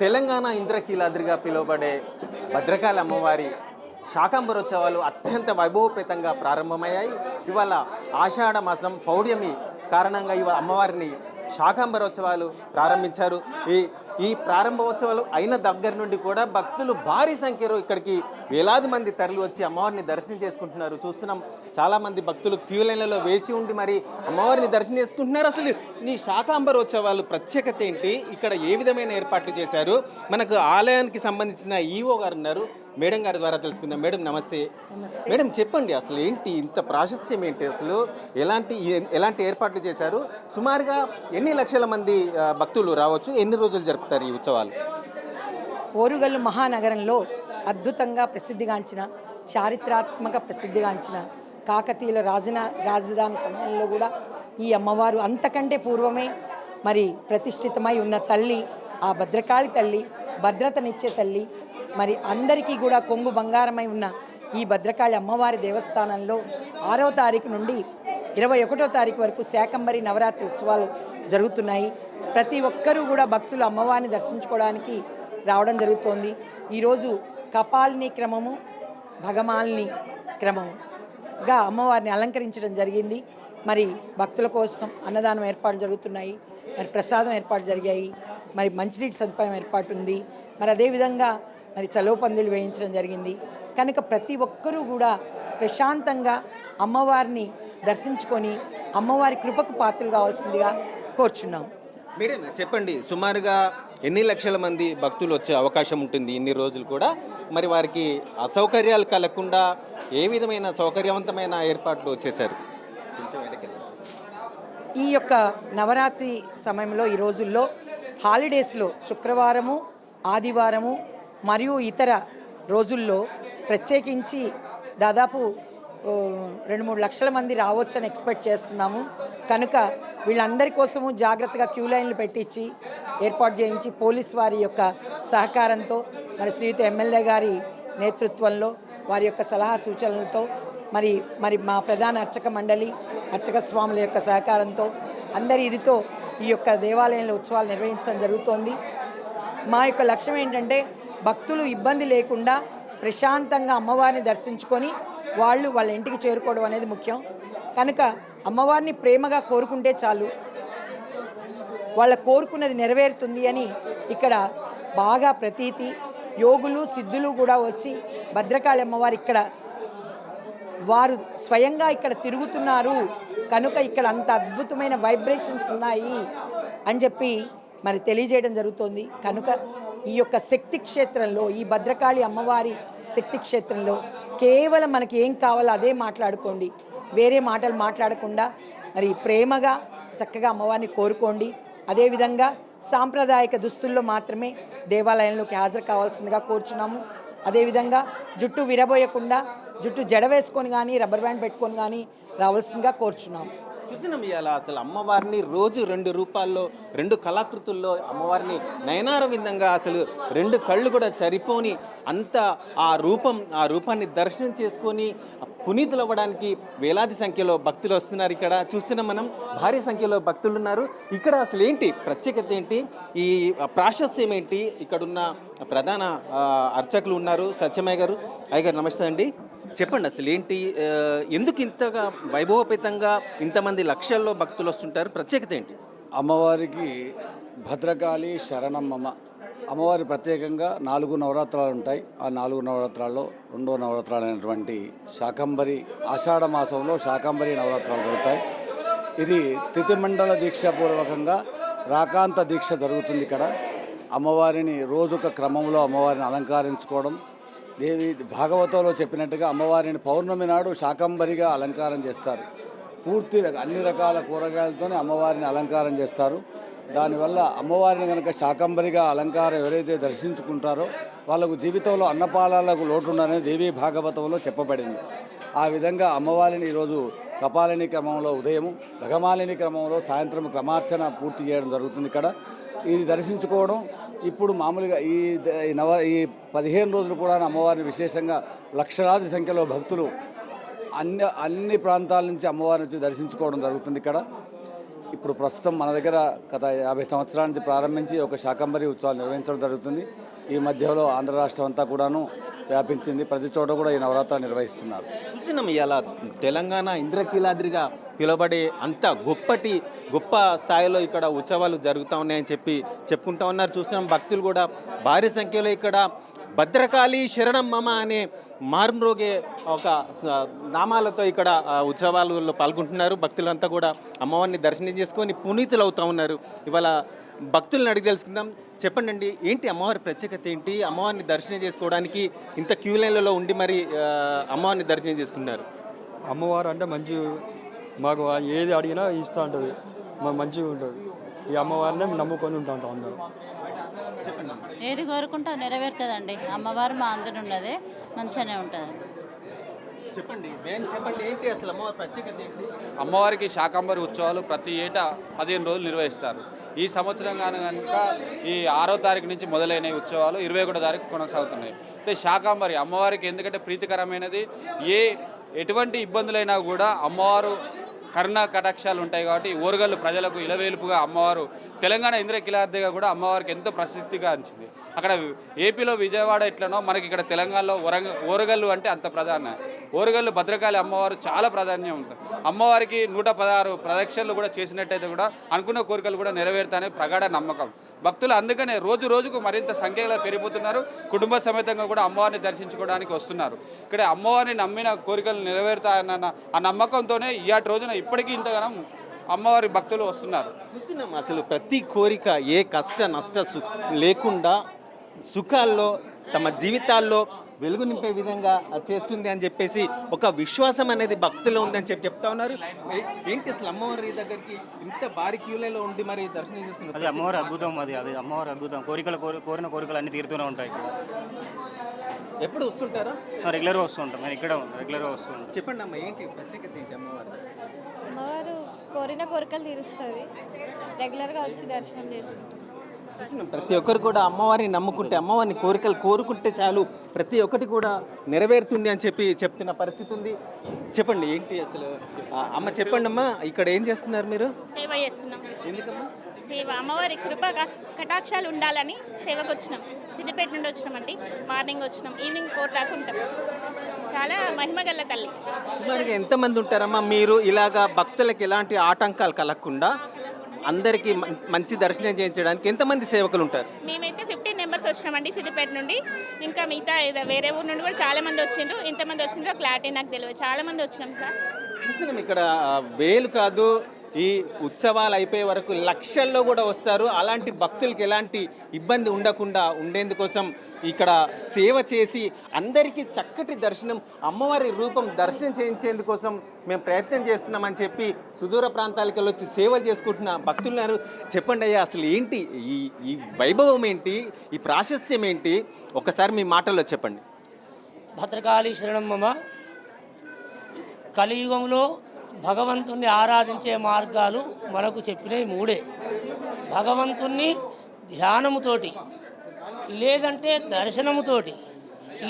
తెలంగాణ ఇంద్రకీలాద్రిగా పిలువబడే భద్రకాళి అమ్మవారి శాకాంబరోత్సవాలు అత్యంత వైభవపేతంగా ప్రారంభమయ్యాయి. ఇవాళ ఆషాఢ మాసం పౌర్ణమి కారణంగా ఇవాళ అమ్మవారిని శాకాంబరోత్సవాలు ప్రారంభించారు. ఈ ఈ ప్రారంభోత్సవాలు అయిన దగ్గర నుండి కూడా భక్తులు భారీ సంఖ్యలో ఇక్కడికి వేలాది మంది తరలి వచ్చి అమ్మవారిని దర్శనం చేసుకుంటున్నారు. చూస్తున్నాం చాలామంది భక్తులు క్యూ లైన్లలో వేచి ఉండి మరి అమ్మవారిని దర్శనం చేసుకుంటున్నారు. అసలు ఈ శాకాంబరోత్సవాలు ప్రత్యేకత ఏంటి? ఇక్కడ ఏ విధమైన ఏర్పాట్లు చేశారు? మనకు ఆలయానికి సంబంధించిన ఈవో గారు ఉన్నారు. మేడం గారి ద్వారా తెలుసుకుందాం. మేడం నమస్తే. మేడం చెప్పండి అసలు ఏంటి ఇంత ప్రాశస్త్యం ఏంటి అసలు? ఎలాంటి ఎలాంటి ఏర్పాట్లు చేశారు? సుమారుగా ఎన్ని లక్షల మంది భక్తులు రావచ్చు? ఎన్ని రోజులు జరుపుతారు ఈ ఉత్సవాలు? ఓరుగల్లు మహానగరంలో అద్భుతంగా ప్రసిద్ధిగాంచిన చారిత్రాత్మక ప్రసిద్ధిగాంచిన కాకతీయుల రాజన రాజధాని సమయంలో కూడా ఈ అమ్మవారు అంతకంటే పూర్వమే మరి ప్రతిష్ఠితమై ఉన్న తల్లి ఆ భద్రకాళి తల్లి భద్రతనిచ్చే తల్లి మరి అందరికీ కూడా కొంగు బంగారమై ఉన్న ఈ భద్రకాళి అమ్మవారి దేవస్థానంలో ఆరో తారీఖు నుండి ఇరవై ఒకటో తారీఖు వరకు శాకంబరి నవరాత్రి ఉత్సవాలు జరుగుతున్నాయి. ప్రతి ఒక్కరూ కూడా భక్తులు అమ్మవారిని దర్శించుకోవడానికి రావడం జరుగుతోంది. ఈరోజు కపాలిని క్రమము భగమాలిని క్రమముగా అమ్మవారిని అలంకరించడం జరిగింది. మరి భక్తుల కోసం అన్నదానం ఏర్పాటు జరుగుతున్నాయి. మరి ప్రసాదం ఏర్పాటు జరిగాయి. మరి మంచినీటి సదుపాయం ఏర్పాటు ఉంది. మరి అదేవిధంగా మరి చలువ పందులు వేయించడం జరిగింది. కనుక ప్రతి ఒక్కరూ కూడా ప్రశాంతంగా అమ్మవారిని దర్శించుకొని అమ్మవారి కృపకు పాత్రలు కావాల్సిందిగా కోరుచున్నాం. మేడం చెప్పండి సుమారుగా ఎన్ని లక్షల మంది భక్తులు వచ్చే అవకాశం ఉంటుంది ఇన్ని రోజులు కూడా? మరి వారికి అసౌకర్యాలు కలగకుండా ఏ విధమైన సౌకర్యవంతమైన ఏర్పాట్లు రండి. ఈ యొక్క నవరాత్రి సమయంలో ఈ రోజుల్లో హాలిడేస్లో శుక్రవారము ఆదివారము మరియు ఇతర రోజుల్లో ప్రత్యేకించి దాదాపు రెండు మూడు లక్షల మంది రావచ్చని ఎక్స్పెక్ట్ చేస్తున్నాము. కనుక వీళ్ళందరి కోసము జాగ్రత్తగా క్యూ లైన్లు పెట్టించి ఏర్పాటు చేయించి పోలీస్ వారి యొక్క సహకారంతో మరి శ్రీయుత ఎమ్మెల్యే గారి నేతృత్వంలో వారి యొక్క సలహా సూచనలతో మరి మరి మా ప్రధాన అర్చక మండలి అర్చక స్వాముల యొక్క సహకారంతో అందరి ఇదితో ఈ యొక్క దేవాలయంలో ఉత్సవాలు నిర్వహించడం జరుగుతోంది. మా యొక్క లక్ష్యం ఏంటంటే భక్తులు ఇబ్బంది లేకుండా ప్రశాంతంగా అమ్మవారిని దర్శించుకొని వాళ్ళు వాళ్ళ ఇంటికి చేరుకోవడం అనేది ముఖ్యం. కనుక అమ్మవారిని ప్రేమగా కోరుకుంటే చాలు. వాళ్ళ కోరుకున్నది నెరవేరుతుంది అని ఇక్కడ బాగా ప్రతీతి. యోగులు సిద్ధులు కూడా వచ్చి భద్రకాళి అమ్మవారు ఇక్కడ వారు స్వయంగా ఇక్కడ తిరుగుతున్నారు. కనుక ఇక్కడ అంత అద్భుతమైన వైబ్రేషన్స్ ఉన్నాయి అని చెప్పి మరి తెలియజేయడం జరుగుతోంది. కనుక ఈ యొక్క శక్తి క్షేత్రంలో ఈ భద్రకాళి అమ్మవారి శక్తి క్షేత్రంలో కేవలం మనకి ఏం కావాలో అదే మాట్లాడుకోండి. వేరే మాటలు మాట్లాడకుండా మరి ప్రేమగా చక్కగా అమ్మవారిని కోరుకోండి. అదేవిధంగా సాంప్రదాయక దుస్తుల్లో మాత్రమే దేవాలయంలోకి హాజరు కావాల్సిందిగా కోరుచున్నాము. అదేవిధంగా జుట్టు విరబోయకుండా జుట్టు జడ వేసుకొని కానీ రబ్బర్ బ్యాండ్ పెట్టుకొని కానీ రావాల్సిందిగా కోరుచున్నాము. చూసినాం ఇవాళ అసలు అమ్మవారిని రోజు రెండు రూపాల్లో రెండు కళాకృతుల్లో అమ్మవారిని నయనార విధంగా అసలు రెండు కళ్ళు కూడా సరిపోని అంత ఆ రూపం ఆ రూపాన్ని దర్శనం చేసుకొని పునీతులు అవ్వడానికి వేలాది సంఖ్యలో భక్తులు వస్తున్నారు ఇక్కడ. చూస్తున్నాం మనం భారీ సంఖ్యలో భక్తులు ఉన్నారు. ఇక్కడ అసలు ఏంటి? ప్రత్యేకత ఏంటి? ఈ ప్రాశస్యం ఏంటి? ఇక్కడున్న ప్రధాన అర్చకులు ఉన్నారు. సత్యమయ్య గారు. అయ్య గారు నమస్తే అండి. చెప్పండి అసలు ఏంటి ఎందుకు ఇంతగా వైభవపేతంగా ఇంతమంది లక్షల్లో భక్తులు వస్తుంటారు? ప్రత్యేకత ఏంటి? అమ్మవారికి భద్రకాళి శరణమ్మమ్మ అమ్మవారి ప్రత్యేకంగా నాలుగు నవరాత్రాలు ఉంటాయి. ఆ నాలుగు నవరాత్రాల్లో రెండో నవరాత్రాలు అయినటువంటి శాకంబరి ఆషాఢ మాసంలో శాకంబరి నవరాత్రాలు జరుగుతాయి. ఇది తిథిమండల దీక్ష పూర్వకంగా రాకాంత దీక్ష జరుగుతుంది ఇక్కడ. అమ్మవారిని రోజొక క్రమంలో అమ్మవారిని అలంకరించుకోవడం దేవి భాగవతంలో చెప్పినట్టుగా అమ్మవారిని పౌర్ణమి నాడు శాకంబరిగా అలంకారం చేస్తారు. పూర్తి అన్ని రకాల కూరగాయలతోనే అమ్మవారిని అలంకారం చేస్తారు. దానివల్ల అమ్మవారిని కనుక శాకంబరిగా అలంకారం ఎవరైతే దర్శించుకుంటారో వాళ్ళకు జీవితంలో అన్నపాలాలకు లోటు ఉండదని దేవీ భాగవతంలో చెప్పబడింది. ఆ విధంగా అమ్మవారిని ఈరోజు కపాలిని క్రమంలో ఉదయం రగమాలిని క్రమంలో సాయంత్రం క్రమార్చన పూర్తి చేయడం జరుగుతుంది ఇక్కడ. ఇది దర్శించుకోవడం ఇప్పుడు మామూలుగా ఈ నవ ఈ పదిహేను రోజులు కూడా అమ్మవారిని విశేషంగా లక్షలాది సంఖ్యలో భక్తులు అన్ని అన్ని ప్రాంతాల నుంచి అమ్మవారిని వచ్చి దర్శించుకోవడం జరుగుతుంది ఇక్కడ. ఇప్పుడు ప్రస్తుతం మన దగ్గర గత యాభై సంవత్సరాల నుంచి ప్రారంభించి ఒక శాకంబరి ఉత్సవాలు నిర్వహించడం జరుగుతుంది. ఈ మధ్యలో ఆంధ్ర రాష్ట్రం అంతా కూడాను వ్యాపించింది. ప్రతి చోట కూడా ఈ నవరాత్రులు నిర్వహిస్తున్నారు. చూస్తున్నాం ఇలా తెలంగాణ ఇంద్రకీలాద్రిగా పిలువబడే అంత గొప్పటి గొప్ప స్థాయిలో ఇక్కడ ఉత్సవాలు జరుగుతూ ఉన్నాయని చెప్పి చెప్పుకుంటా ఉన్నారు. చూస్తున్నాం భక్తులు కూడా భారీ సంఖ్యలో ఇక్కడ భద్రకాళి శరణం మమ అనే మార్మ్రోగే ఒక నామాలతో ఇక్కడ ఉత్సవాలలో పాల్గొంటున్నారు. భక్తులంతా కూడా అమ్మవారిని దర్శనం చేసుకొని పునీతులు అవుతా ఉన్నారు. ఇవాళ భక్తులను అడిగి తెలుసుకుందాం. చెప్పండి ఏంటి అమ్మవారి ప్రత్యేకత ఏంటి? అమ్మవారిని దర్శనం చేసుకోవడానికి ఇంత క్యూ లైన్లలో ఉండి మరి అమ్మవారిని దర్శనం చేసుకున్నారు? అమ్మవారు అంటే మంచి మాకు ఏది అడిగినా ఇస్తూ ఉంటుంది. మాకు మంచిగా ఉంటుంది. ఈ అమ్మవారిని నమ్ముకొని ఉంటా ఉంటాం అందరూ. ఏది కోరుకుంటే నెరవేరుతుందండి. అమ్మవారు మా అందరు ఉన్నది. మంచిగానే ఉంటుంది. చెప్పండి నేను చెప్పండి ఏంటి అసలు అమ్మవారి ప్రత్యేకత ఏంటి? అమ్మవారికి శాకంబరి ఉత్సవాలు ప్రతి ఏటా పదిహేను రోజులు నిర్వహిస్తారు. ఈ సంవత్సరం కనుక ఈ ఆరో తారీఖు నుంచి మొదలైన ఉత్సవాలు ఇరవై ఒకటో తారీఖు కొనసాగుతున్నాయి. అయితే శాకంబరి అమ్మవారికి ఎందుకంటే ప్రీతికరమైనది ఏ ఎటువంటి ఇబ్బందులైనా కూడా అమ్మవారు కరుణ కటాక్షాలు ఉంటాయి కాబట్టి ఓరుగల్లు ప్రజలకు ఇలవేలుపుగా అమ్మవారు తెలంగాణ ఇంద్రకిలార్దిగా కూడా అమ్మవారికి ఎంతో ప్రసిద్ధిగాంచింది అక్కడ ఏపీలో విజయవాడ ఎట్లనో మనకి ఇక్కడ తెలంగాణలో వరంగ ఓరుగల్లు అంటే అంత ప్రధాన. ఓరుగల్లు భద్రకాళి అమ్మవారు చాలా ప్రాధాన్యం ఉంటుంది. అమ్మవారికి నూట పదహారు ప్రదక్షిణలు కూడా చేసినట్టయితే కూడా అనుకున్న కోరికలు కూడా నెరవేరుతాయని ప్రగాఢ నమ్మకం. భక్తులు అందుకనే రోజు రోజుకు మరింత సంఖ్యలో పెరిగిపోతున్నారు. కుటుంబ సమేతంగా కూడా అమ్మవారిని దర్శించుకోవడానికి వస్తున్నారు. ఇక్కడ అమ్మవారిని నమ్మిన కోరికలు నెరవేరుతాయన్న ఆ నమ్మకంతోనే ఇయాటి రోజున ఇప్పటికీ ఇంతగానం అమ్మవారి భక్తులు వస్తున్నారు. చూస్తున్నాం అసలు ప్రతి కోరిక ఏ కష్ట నష్ట లేకుండా సుఖాల్లో తమ జీవితాల్లో వెలుగు నింపే విధంగా చేస్తుంది అని చెప్పేసి ఒక విశ్వాసం అనేది భక్తుల్లో ఉందని చెప్పి చెప్తా ఉన్నారు. ఏంటి అసలు అమ్మవారి దగ్గరికి ఇంత భారీ క్యూలలో ఉండి మరి దర్శనం అది చేసుకున్నారు అమ్మవారి అద్భుతం అది అది అమ్మవారి అద్భుతం. కోరికలు కోరి కోరిన కోరికలు అన్ని తీరుతూనే ఉంటాయి ఇక్కడ. ఎప్పుడు వస్తుంటారా? రెగ్యులర్గా వస్తూ ఉంటాం. నేను ఇక్కడ రెగ్యులర్గా వస్తూ ఉంటాం చెప్పండి అమ్మ ఏంటి ప్రత్యేకత ఏంటి అమ్మవారు? కోరిన కోరికలు తీరుస్తుంది. రెగ్యులర్గా వచ్చి దర్శనం చేసుకుంటాం. ప్రతి ఒక్కరు కూడా అమ్మవారిని నమ్ముకుంటే అమ్మవారిని కోరికలు కోరుకుంటే చాలు ప్రతి ఒక్కటి కూడా నెరవేరుతుంది అని చెప్పి చెప్తున్న పరిస్థితి ఉంది. చెప్పండి ఏంటి అసలు? అమ్మ చెప్పండి అమ్మా ఇక్కడ ఏం చేస్తున్నారు మీరు? సేవ చేస్తున్నాం. ఎందుకమ్మా? సేవ. అమ్మవారి కృపా కష్- కటాక్షాలు ఉండాలని సేవకు వచ్చినాం. సిద్దిపేట నుండి వచ్చినామండి. మార్నింగ్ వచ్చినాం. ఈవినింగ్ ఫోర్ దాకా ఉంటాం. చాలా మహిమగల్ల తల్లి. సుమారుగా ఎంతమంది ఉంటారమ్మా? మీరు ఇలాగా భక్తులకు ఎలాంటి ఆటంకాలు కలగకుండా అందరికీ మంచి దర్శనం చేయించడానికి ఎంతమంది సేవకులు ఉంటారు? మేమైతే ఫిఫ్టీన్ మెంబర్స్ వచ్చినామండి సిద్దిపేట నుండి. ఇంకా మిగతా ఏదో వేరే ఊరు నుండి కూడా చాలా మంది వచ్చిండ్రు. ఇంతమంది వచ్చిండ్రో క్లారిటీ నాకు తెలియదు చాలా మంది వచ్చినాం సార్. ఇక్కడ వేలు కాదు ఈ ఉత్సవాలు అయిపోయే వరకు లక్షల్లో కూడా వస్తారు. అలాంటి భక్తులకి ఎలాంటి ఇబ్బంది ఉండకుండా ఉండేందుకోసం ఇక్కడ సేవ చేసి అందరికీ చక్కటి దర్శనం అమ్మవారి రూపం దర్శనం చేయించేందుకోసం మేము ప్రయత్నం చేస్తున్నామని చెప్పి సుదూర ప్రాంతాలకి వచ్చి సేవలు చేసుకుంటున్న భక్తులున్నారు చెప్పండి అయ్యా అసలు ఏంటి ఈ ఈ వైభవం ఏంటి? ఈ ప్రాశస్యం ఏంటి? ఒకసారి మీ మాటల్లో చెప్పండి. భద్రకాళీ శరణం మమ కలియుగంలో భగవంతుణ్ణి ఆరాధించే మార్గాలు మనకు చెప్పినవి మూడే. భగవంతుణ్ణి ధ్యానముతోటి లేదంటే దర్శనముతోటి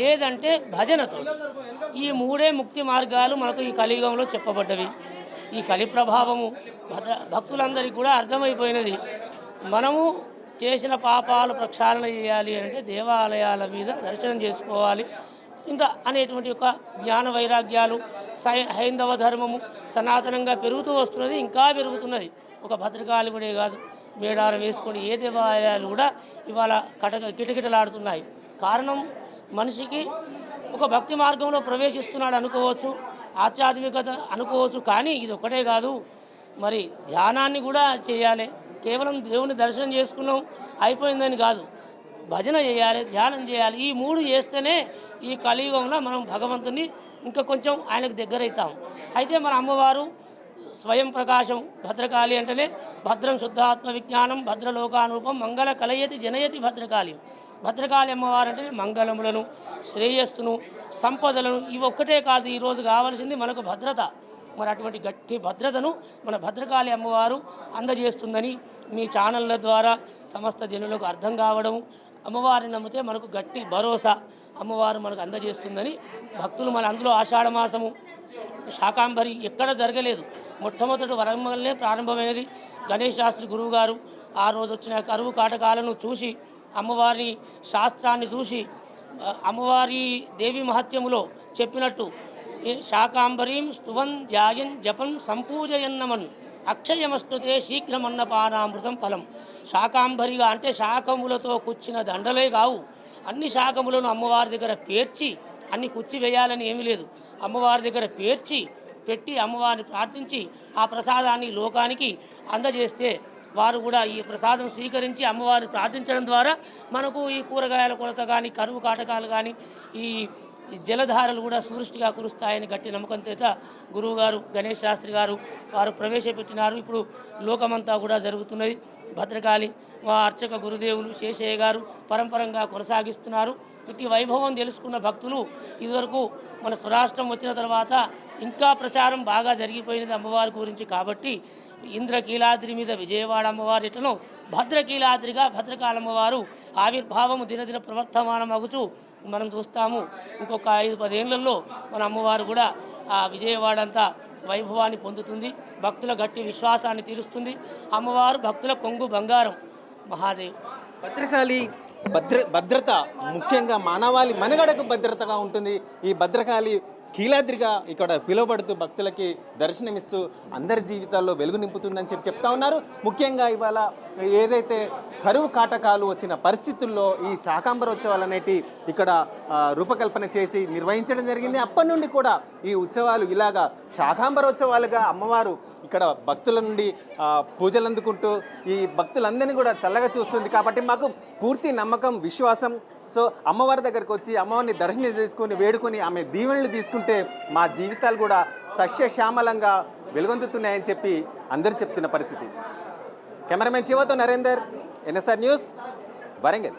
లేదంటే భజనతోటి ఈ మూడే ముక్తి మార్గాలు మనకు ఈ కలియుగంలో చెప్పబడ్డవి. ఈ కలి ప్రభావము భద్ర భక్తులందరికీ కూడా అర్థమైపోయినది. మనము చేసిన పాపాలు ప్రక్షాళన చేయాలి అంటే దేవాలయాల మీద దర్శనం చేసుకోవాలి. ఇంకా అనేటువంటి ఒక జ్ఞాన వైరాగ్యాలు సై హైందవ ధర్మము సనాతనంగా పెరుగుతూ వస్తున్నది ఇంకా పెరుగుతున్నది. ఒక భద్రకాళి కూడా కాదు మేడారం వేసుకొని ఏ దేవాలయాలు కూడా ఇవాళ కటక కిటకిటలాడుతున్నాయి. కారణం మనిషికి ఒక భక్తి మార్గంలో ప్రవేశిస్తున్నాడు అనుకోవచ్చు ఆధ్యాత్మికత అనుకోవచ్చు కానీ ఇది ఒకటే కాదు. మరి ధ్యానాన్ని కూడా చేయాలి. కేవలం దేవుని దర్శనం చేసుకున్నాం అయిపోయిందని కాదు. భజన చేయాలి ధ్యానం చేయాలి. ఈ మూడు చేస్తేనే ఈ కలియుగంలో మనం భగవంతుని ఇంకా కొంచెం ఆయనకు దగ్గర అవుతాం. అయితే మన అమ్మవారు స్వయం ప్రకాశం భద్రకాళి అంటేనే భద్రం శుద్ధాత్మ విజ్ఞానం భద్రలోకానురూపం మంగళ కలయతి జనయతి భద్రకాళి. భద్రకాళి అమ్మవారు అంటే మంగళములను శ్రేయస్సును సంపదలను ఇవి ఒక్కటే కాదు ఈరోజు కావాల్సింది మనకు భద్రత. మరి అటువంటి గట్టి భద్రతను మన భద్రకాళి అమ్మవారు అందజేస్తుందని మీ ఛానళ్ళ ద్వారా సమస్త జనులకు అర్థం కావడం అమ్మవారిని నమ్మితే మనకు గట్టి భరోసా అమ్మవారు మనకు అందజేస్తుందని భక్తులు మన అందులో ఆషాఢ మాసము శాకాంబరి ఎక్కడ జరగలేదు. మొట్టమొదటి వరంగల్నే ప్రారంభమైనది. గణేష్ శాస్త్రి గురువు గారు ఆ రోజు వచ్చిన కరువు కాటకాలను చూసి అమ్మవారిని శాస్త్రాన్ని చూసి అమ్మవారి దేవి మహత్యములో చెప్పినట్టు శాకాంబరీం స్తువన్ ధ్యాయన్ జపం సంపూజయన్నమన్ అక్షయమస్తుతే శీఘ్రమన్నపానామృతం ఫలం. శాకాంబరిగా అంటే శాకములతో కుచ్చిన దండలే కావు. అన్ని శాకములను అమ్మవారి దగ్గర పేర్చి అన్ని కుచ్చి వేయాలని ఏమీ లేదు. అమ్మవారి దగ్గర పేర్చి పెట్టి అమ్మవారిని ప్రార్థించి ఆ ప్రసాదాన్ని లోకానికి అందజేస్తే వారు కూడా ఈ ప్రసాదం స్వీకరించి అమ్మవారిని ప్రార్థించడం ద్వారా మనకు ఈ కూరగాయల కొరత కానీ కరువు కాటకాలు కానీ ఈ ఈ జలధారలు కూడా సూరిష్టిగా కురుస్తాయని గట్టి నమ్మకం చేత గురువుగారు గణేష్ శాస్త్రి గారు వారు ప్రవేశపెట్టినారు. ఇప్పుడు లోకమంతా కూడా జరుగుతున్నది. భద్రకాళి మా అర్చక గురుదేవులు శేషయ్య గారు పరంపరంగా కొనసాగిస్తున్నారు. ఇట్టి వైభవం తెలుసుకున్న భక్తులు ఇదివరకు మన స్వరాష్ట్రం వచ్చిన తర్వాత ఇంకా ప్రచారం బాగా జరిగిపోయినది అమ్మవారి గురించి కాబట్టి ఇంద్రకీలాద్రి మీద విజయవాడ అమ్మవారి ఇటను భద్రకీలాద్రిగా భద్రకాలమ్మవారు ఆవిర్భావము దినదిన ప్రవర్తమానం అగుచు మనం చూస్తాము. ఇంకొక ఐదు పదేళ్ళలో మన అమ్మవారు కూడా ఆ విజయవాడ అంతా వైభవాన్ని పొందుతుంది. భక్తుల గట్టి విశ్వాసాన్ని తీరుస్తుంది. అమ్మవారు భక్తుల కొంగు బంగారం. మహాదేవ్. భద్రకాళి భద్ర భద్రత ముఖ్యంగా మానవాళి మనుగడకు భద్రతగా ఉంటుంది. ఈ భద్రకాళి కీలాద్రిగా ఇక్కడ పిలువబడుతూ భక్తులకి దర్శనమిస్తూ అందరి జీవితాల్లో వెలుగు నింపుతుందని చెప్పి చెప్తా ఉన్నారు. ముఖ్యంగా ఇవాళ ఏదైతే కరువు కాటకాలు వచ్చిన పరిస్థితుల్లో ఈ శాకాంబరోత్సవాలు అనేటి ఇక్కడ రూపకల్పన చేసి నిర్వహించడం జరిగింది. అప్పటి నుండి కూడా ఈ ఉత్సవాలు ఇలాగా శాకాంబరోత్సవాలుగా అమ్మవారు ఇక్కడ భక్తుల నుండి పూజలు అందుకుంటూ ఈ భక్తులందరినీ కూడా చల్లగా చూస్తుంది. కాబట్టి మాకు పూర్తి నమ్మకం విశ్వాసం సో అమ్మవారి దగ్గరకు వచ్చి అమ్మవారిని దర్శనం చేసుకొని వేడుకొని ఆమె దీవెనలు తీసుకుంటే మా జీవితాలు కూడా సస్యశ్యామలంగా వెలుగొందుతున్నాయని చెప్పి అందరూ చెప్తున్న పరిస్థితి. కెమెరామెన్ శివతో నరేందర్ ఎన్ఎస్ఆర్ న్యూస్ వరంగల్.